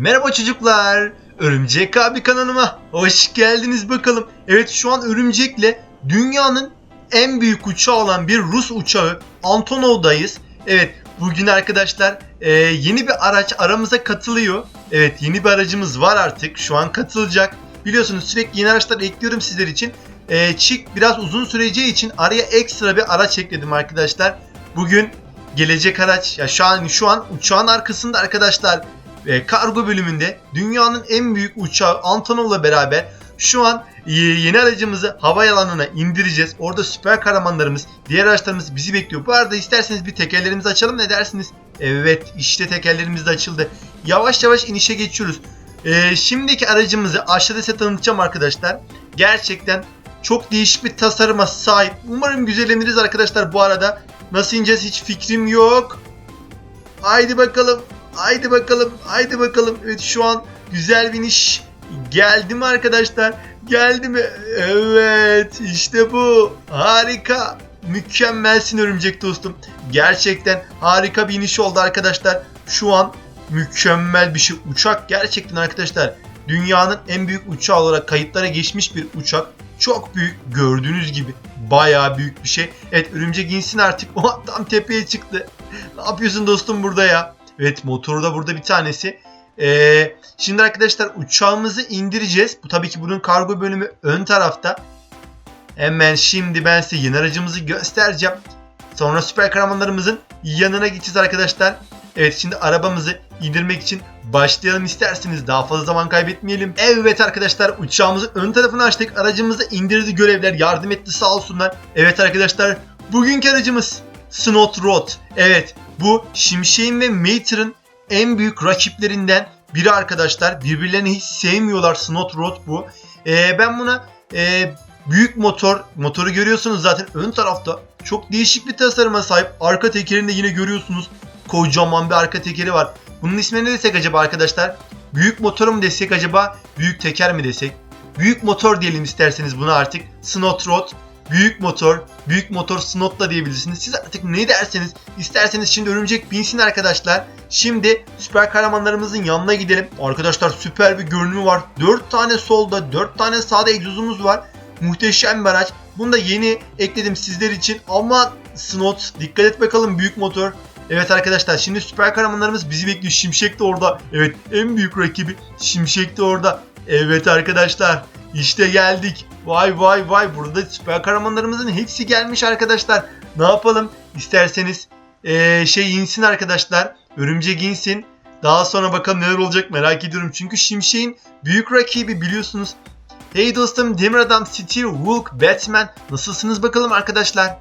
Merhaba çocuklar. Örümcek abi kanalıma hoş geldiniz bakalım. Evet şu an Örümcek'le dünyanın en büyük uçağı olan bir Rus uçağı Antonov'dayız. Evet bugün arkadaşlar e, yeni bir araç aramıza katılıyor. Evet yeni bir aracımız var artık şu an katılacak. Biliyorsunuz sürekli yeni araçlar ekliyorum sizler için. E, Çık biraz uzun süreceği için araya ekstra bir araç ekledim arkadaşlar. Bugün gelecek araç ya şu an şu an uçağın arkasında arkadaşlar e, kargo bölümünde dünyanın en büyük uçağı Antonov'la beraber şu an e, yeni aracımızı hava alanına indireceğiz. Orada süper kahramanlarımız, diğer araçlarımız bizi bekliyor. Bu arada isterseniz bir tekerlerimizi açalım ne dersiniz? Evet işte tekerlerimiz de açıldı. Yavaş yavaş inişe geçiyoruz. E, şimdiki aracımızı aşağıda size tanıtacağım arkadaşlar. Gerçekten çok değişik bir tasarıma sahip. Umarım güzelleniriz arkadaşlar bu arada. Nasıl ineceğiz hiç fikrim yok. Haydi bakalım. Haydi bakalım. Haydi bakalım. Evet şu an güzel bir iş. Geldi mi arkadaşlar? Geldi mi? Evet. işte bu. Harika. Mükemmelsin örümcek dostum. Gerçekten harika bir iniş oldu arkadaşlar. Şu an mükemmel bir şey. Uçak gerçekten arkadaşlar dünyanın en büyük uçağı olarak kayıtlara geçmiş bir uçak. Çok büyük gördüğünüz gibi. Bayağı büyük bir şey. Evet örümcek insin artık. O tam tepeye çıktı. Ne yapıyorsun dostum burada ya? Evet motoru da burada bir tanesi. Ee, şimdi arkadaşlar uçağımızı indireceğiz. Bu tabii ki bunun kargo bölümü ön tarafta. Hemen şimdi ben size yeni aracımızı göstereceğim. Sonra süper kahramanlarımızın yanına gideceğiz arkadaşlar. Evet şimdi arabamızı indirmek için başlayalım isterseniz. Daha fazla zaman kaybetmeyelim. Evet arkadaşlar uçağımızın ön tarafını açtık. Aracımızı indirdi görevler yardım etti sağ olsunlar. Evet arkadaşlar bugünkü aracımız Snot Rod. Evet bu Şimşek'in ve Mater'ın en büyük rakiplerinden biri arkadaşlar. Birbirlerini hiç sevmiyorlar Snot Rod bu. Ee, ben buna e, büyük motor, motoru görüyorsunuz zaten ön tarafta. Çok değişik bir tasarıma sahip. Arka tekerini de yine görüyorsunuz. Kocaman bir arka tekeri var. Bunun ismini ne desek acaba arkadaşlar? Büyük motor mu desek acaba? Büyük teker mi desek? Büyük motor diyelim isterseniz buna artık. Snot Rod. Büyük motor, büyük motor Snot da diyebilirsiniz. Siz artık ne derseniz, isterseniz şimdi örümcek binsin arkadaşlar. Şimdi süper kahramanlarımızın yanına gidelim. Arkadaşlar süper bir görünümü var. 4 tane solda, 4 tane sağda egzozumuz var. Muhteşem bir araç. Bunu da yeni ekledim sizler için. Ama Snot dikkat et bakalım büyük motor. Evet arkadaşlar şimdi süper kahramanlarımız bizi bekliyor. Şimşek de orada. Evet en büyük rakibi Şimşek de orada. Evet arkadaşlar işte geldik. Vay vay vay burada süper kahramanlarımızın hepsi gelmiş arkadaşlar. Ne yapalım? İsterseniz ee, şey insin arkadaşlar. Örümcek insin. Daha sonra bakalım neler olacak merak ediyorum. Çünkü Şimşek'in büyük rakibi biliyorsunuz. Hey dostum Demir Adam, Steve, Hulk, Batman nasılsınız bakalım arkadaşlar?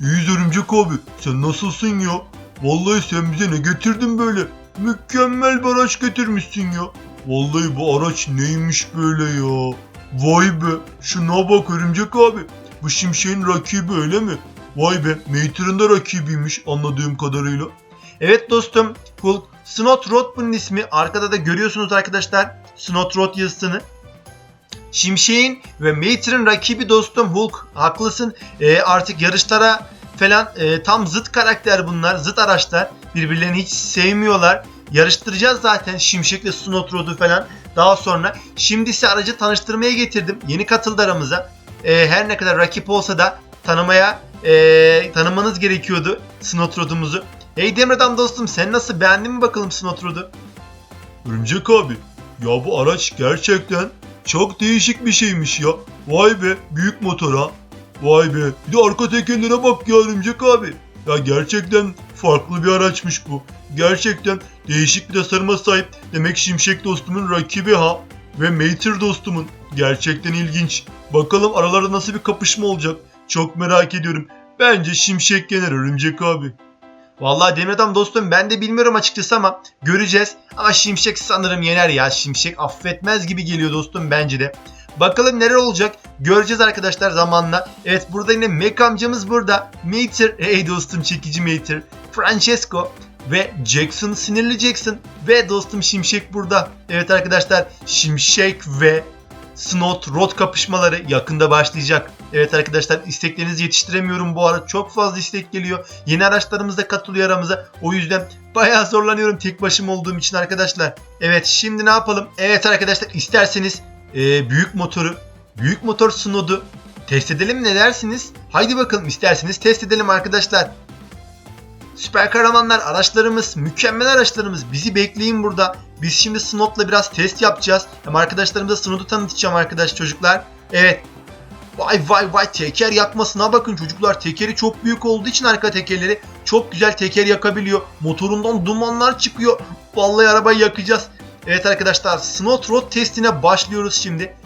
İyiyiz örümcek abi. Sen nasılsın ya? Vallahi sen bize ne getirdin böyle? Mükemmel bir araç getirmişsin ya. Vallahi bu araç neymiş böyle ya? Vay be şuna bak örümcek abi. Bu şimşeğin rakibi öyle mi? Vay be Mater'ın da rakibiymiş anladığım kadarıyla. Evet dostum Hulk Snot Rod bunun ismi. Arkada da görüyorsunuz arkadaşlar Snot Rod yazısını. Şimşek'in ve Mater'ın rakibi dostum Hulk. Haklısın. Ee, artık yarışlara falan e, tam zıt karakter bunlar. Zıt araçlar. Birbirlerini hiç sevmiyorlar. Yarıştıracağız zaten Şimşek'le Snot Rod'u falan. Daha sonra şimdi ise aracı tanıştırmaya getirdim. Yeni katıldı aramıza. Ee, her ne kadar rakip olsa da tanımaya e, tanımanız gerekiyordu Snot Rod'umuzu. Hey Demir'den dostum sen nasıl beğendin mi bakalım Snot Rod'u? Örümcek abi ya bu araç gerçekten çok değişik bir şeymiş ya. Vay be büyük motora. Vay be bir de arka tekerlere bak ya Örümcek abi. Ya gerçekten farklı bir araçmış bu. Gerçekten değişik bir tasarıma sahip. Demek Şimşek dostumun rakibi ha. Ve Mater dostumun. Gerçekten ilginç. Bakalım aralarda nasıl bir kapışma olacak. Çok merak ediyorum. Bence Şimşek yener Örümcek abi. Vallahi Demir dostum ben de bilmiyorum açıkçası ama göreceğiz. Ama Şimşek sanırım yener ya. Şimşek affetmez gibi geliyor dostum bence de. Bakalım neler olacak. Göreceğiz arkadaşlar zamanla. Evet burada yine Mac amcamız burada. Mater, hey dostum çekici Mater. Francesco ve Jackson sinirli Jackson. Ve dostum Şimşek burada. Evet arkadaşlar Şimşek ve Snot Rod kapışmaları yakında başlayacak. Evet arkadaşlar isteklerinizi yetiştiremiyorum bu ara. Çok fazla istek geliyor. Yeni araçlarımız da katılıyor aramıza. O yüzden bayağı zorlanıyorum tek başıma olduğum için arkadaşlar. Evet şimdi ne yapalım? Evet arkadaşlar isterseniz e, büyük motoru, büyük motor Snow'du test edelim ne dersiniz? Haydi bakalım isterseniz test edelim arkadaşlar. Süper kahramanlar araçlarımız, mükemmel araçlarımız. Bizi bekleyin burada. Biz şimdi Snow'la biraz test yapacağız. Hem arkadaşlarımıza Snow'u tanıtacağım arkadaş çocuklar. Evet. Vay vay vay teker yakmasına bakın çocuklar. Tekeri çok büyük olduğu için arka tekerleri çok güzel teker yakabiliyor. Motorundan dumanlar çıkıyor. Vallahi arabayı yakacağız. Evet arkadaşlar Snow Road testine başlıyoruz şimdi.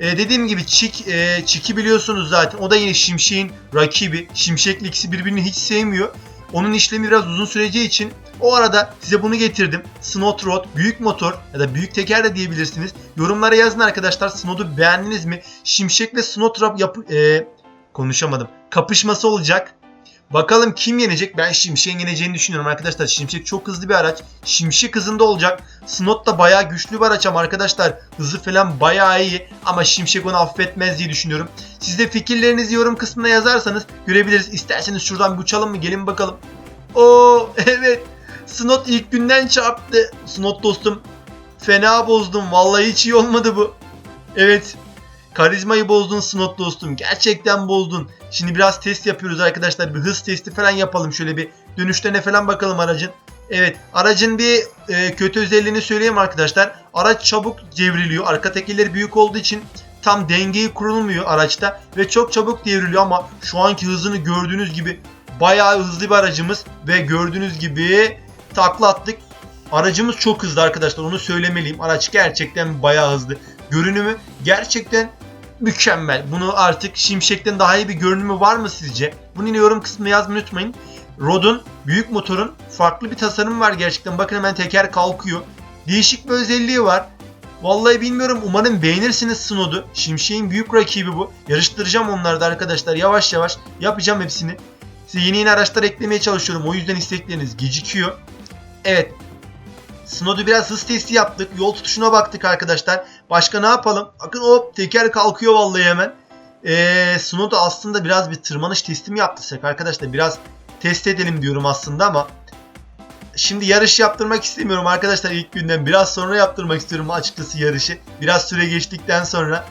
Ee, dediğim gibi Çik, e, Çik'i biliyorsunuz zaten. O da yine Şimşek'in rakibi. Şimşek'le ikisi birbirini hiç sevmiyor. Onun işlemi biraz uzun süreceği için o arada size bunu getirdim. Snow Road, büyük motor ya da büyük teker de diyebilirsiniz. Yorumlara yazın arkadaşlar. Snow'u beğendiniz mi? Şimşek'le Snow Road yapı... e, konuşamadım. Kapışması olacak. Bakalım kim yenecek? Ben Şimşek'in yeneceğini düşünüyorum arkadaşlar. Şimşek çok hızlı bir araç. Şimşek hızında olacak. Snot da bayağı güçlü bir araç ama arkadaşlar hızı falan bayağı iyi. Ama Şimşek onu affetmez diye düşünüyorum. Siz de fikirlerinizi yorum kısmına yazarsanız görebiliriz. İsterseniz şuradan bir uçalım mı? Gelin bakalım. Oo evet. Snot ilk günden çarptı. Snot dostum. Fena bozdum. Vallahi hiç iyi olmadı bu. Evet. Karizmayı bozdun Snot dostum. Gerçekten bozdun. Şimdi biraz test yapıyoruz arkadaşlar. Bir hız testi falan yapalım. Şöyle bir dönüşlerine falan bakalım aracın. Evet aracın bir e, kötü özelliğini söyleyeyim arkadaşlar. Araç çabuk devriliyor. Arka tekerleri büyük olduğu için tam dengeyi kurulmuyor araçta. Ve çok çabuk devriliyor ama şu anki hızını gördüğünüz gibi bayağı hızlı bir aracımız. Ve gördüğünüz gibi takla attık. Aracımız çok hızlı arkadaşlar onu söylemeliyim. Araç gerçekten bayağı hızlı. Görünümü gerçekten mükemmel. Bunu artık Şimşek'ten daha iyi bir görünümü var mı sizce? Bunu yine yorum kısmına yazmayı unutmayın. Rod'un, büyük motorun farklı bir tasarımı var gerçekten. Bakın hemen teker kalkıyor. Değişik bir özelliği var. Vallahi bilmiyorum umarım beğenirsiniz Snow'du. Şimşek'in büyük rakibi bu. Yarıştıracağım onları da arkadaşlar yavaş yavaş yapacağım hepsini. Size yeni yeni araçlar eklemeye çalışıyorum. O yüzden istekleriniz gecikiyor. Evet. Snow'du biraz hız testi yaptık. Yol tutuşuna baktık arkadaşlar. Başka ne yapalım? Bakın hop teker kalkıyor vallahi hemen. Ee, Snow'da aslında biraz bir tırmanış testi mi yaptırsak arkadaşlar? Biraz test edelim diyorum aslında ama şimdi yarış yaptırmak istemiyorum arkadaşlar ilk günden. Biraz sonra yaptırmak istiyorum açıkçası yarışı. Biraz süre geçtikten sonra.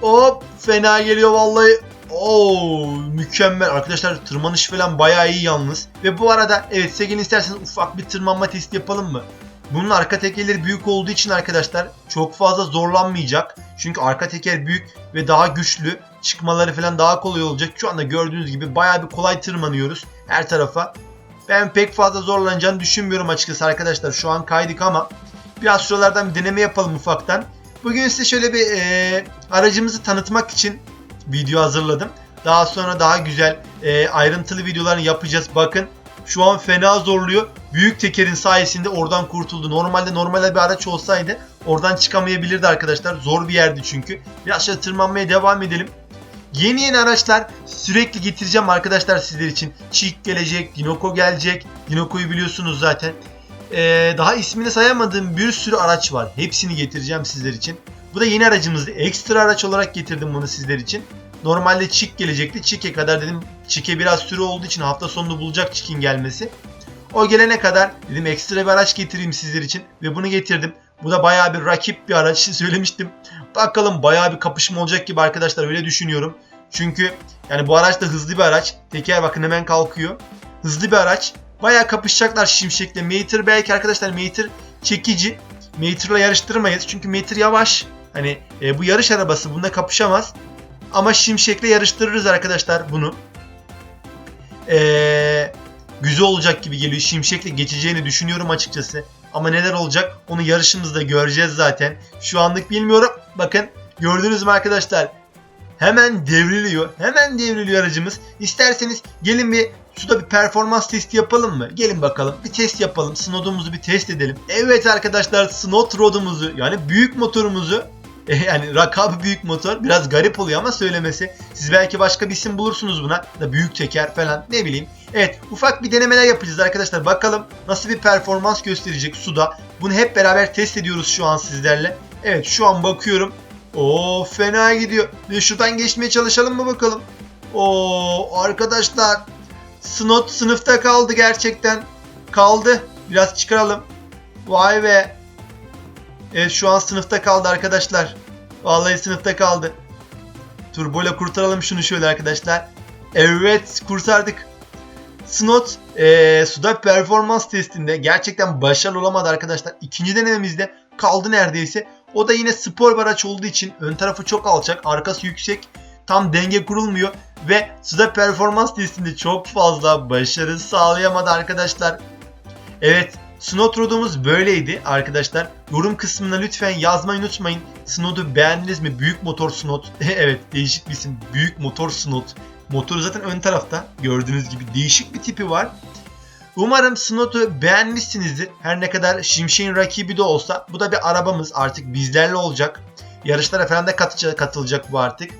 Hop fena geliyor vallahi. Oo mükemmel arkadaşlar tırmanış falan bayağı iyi yalnız. Ve bu arada evet Segin isterseniz ufak bir tırmanma testi yapalım mı? Bunun arka tekerleri büyük olduğu için arkadaşlar çok fazla zorlanmayacak. Çünkü arka teker büyük ve daha güçlü. Çıkmaları falan daha kolay olacak. Şu anda gördüğünüz gibi bayağı bir kolay tırmanıyoruz her tarafa. Ben pek fazla zorlanacağını düşünmüyorum açıkçası arkadaşlar. Şu an kaydık ama biraz şuralardan bir deneme yapalım ufaktan. Bugün size şöyle bir e, aracımızı tanıtmak için video hazırladım. Daha sonra daha güzel e, ayrıntılı videolarını yapacağız. Bakın şu an fena zorluyor. Büyük tekerin sayesinde oradan kurtuldu. Normalde normalde bir araç olsaydı oradan çıkamayabilirdi arkadaşlar. Zor bir yerdi çünkü. Biraz şöyle tırmanmaya devam edelim. Yeni yeni araçlar sürekli getireceğim arkadaşlar sizler için. Çik gelecek, Dinoco gelecek. Dinoco'yu biliyorsunuz zaten. Ee, daha ismini sayamadığım bir sürü araç var. Hepsini getireceğim sizler için. Bu da yeni aracımızdı. Ekstra araç olarak getirdim bunu sizler için. Normalde Çik gelecekti. Çik'e kadar dedim Çik'e biraz süre olduğu için hafta sonunda bulacak Çik'in gelmesi. O gelene kadar dedim ekstra bir araç getireyim sizler için ve bunu getirdim. Bu da bayağı bir rakip bir araç söylemiştim. Bakalım bayağı bir kapışma olacak gibi arkadaşlar öyle düşünüyorum. Çünkü yani bu araç da hızlı bir araç. Teker bakın hemen kalkıyor. Hızlı bir araç. Bayağı kapışacaklar Şimşek'le. Mater belki arkadaşlar Mater çekici. Mater'la yarıştırmayız. Çünkü Mater yavaş. Hani e, bu yarış arabası bunda kapışamaz. Ama Şimşek'le yarıştırırız arkadaşlar bunu. Eee güzel olacak gibi geliyor. Şimşek'le geçeceğini düşünüyorum açıkçası. Ama neler olacak onu yarışımızda göreceğiz zaten. Şu anlık bilmiyorum. Bakın gördünüz mü arkadaşlar? Hemen devriliyor. Hemen devriliyor aracımız. İsterseniz gelin bir suda bir performans testi yapalım mı? Gelin bakalım. Bir test yapalım. Snow'umuzu bir test edelim. Evet arkadaşlar Snow Rod'umuzu yani büyük motorumuzu yani rakabı büyük motor biraz garip oluyor ama söylemesi. Siz belki başka bir isim bulursunuz buna. Da büyük teker falan ne bileyim. Evet ufak bir denemeler yapacağız arkadaşlar. Bakalım nasıl bir performans gösterecek suda. Bunu hep beraber test ediyoruz şu an sizlerle. Evet şu an bakıyorum. Oo fena gidiyor. Ve şuradan geçmeye çalışalım mı bakalım? Oo arkadaşlar. Snot sınıfta kaldı gerçekten. Kaldı. Biraz çıkaralım. Vay be. Evet şu an sınıfta kaldı arkadaşlar. Vallahi sınıfta kaldı. Turboyla kurtaralım şunu şöyle arkadaşlar. Evet kurtardık. Snot eee, suda performans testinde gerçekten başarılı olamadı arkadaşlar. İkinci denememizde kaldı neredeyse. O da yine spor bir araç olduğu için ön tarafı çok alçak, arkası yüksek. Tam denge kurulmuyor ve suda performans testinde çok fazla başarı sağlayamadı arkadaşlar. Evet, Snot rodumuz böyleydi arkadaşlar. Yorum kısmına lütfen yazmayı unutmayın. Snot'u beğendiniz mi? Büyük motor Snot. evet, değişik bir isim. Büyük motor Snot. Motoru zaten ön tarafta. Gördüğünüz gibi değişik bir tipi var. Umarım Snot'u beğenmişsinizdir. Her ne kadar Şimşek'in rakibi de olsa bu da bir arabamız artık bizlerle olacak. Yarışlara falan da katılacak, bu artık.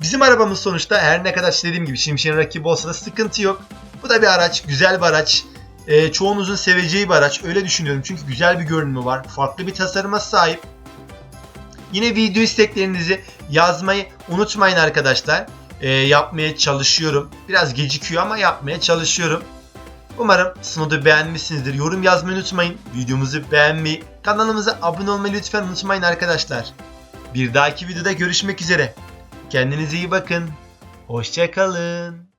Bizim arabamız sonuçta her ne kadar dediğim gibi Şimşek'in rakibi olsa da sıkıntı yok. Bu da bir araç, güzel bir araç. Ee, çoğunuzun seveceği bir araç. Öyle düşünüyorum çünkü güzel bir görünümü var. Farklı bir tasarıma sahip. Yine video isteklerinizi yazmayı unutmayın arkadaşlar. Ee, yapmaya çalışıyorum. Biraz gecikiyor ama yapmaya çalışıyorum. Umarım Snow'u beğenmişsinizdir. Yorum yazmayı unutmayın. Videomuzu beğenmeyi, kanalımıza abone olmayı lütfen unutmayın arkadaşlar. Bir dahaki videoda görüşmek üzere. Kendinize iyi bakın. Hoşçakalın.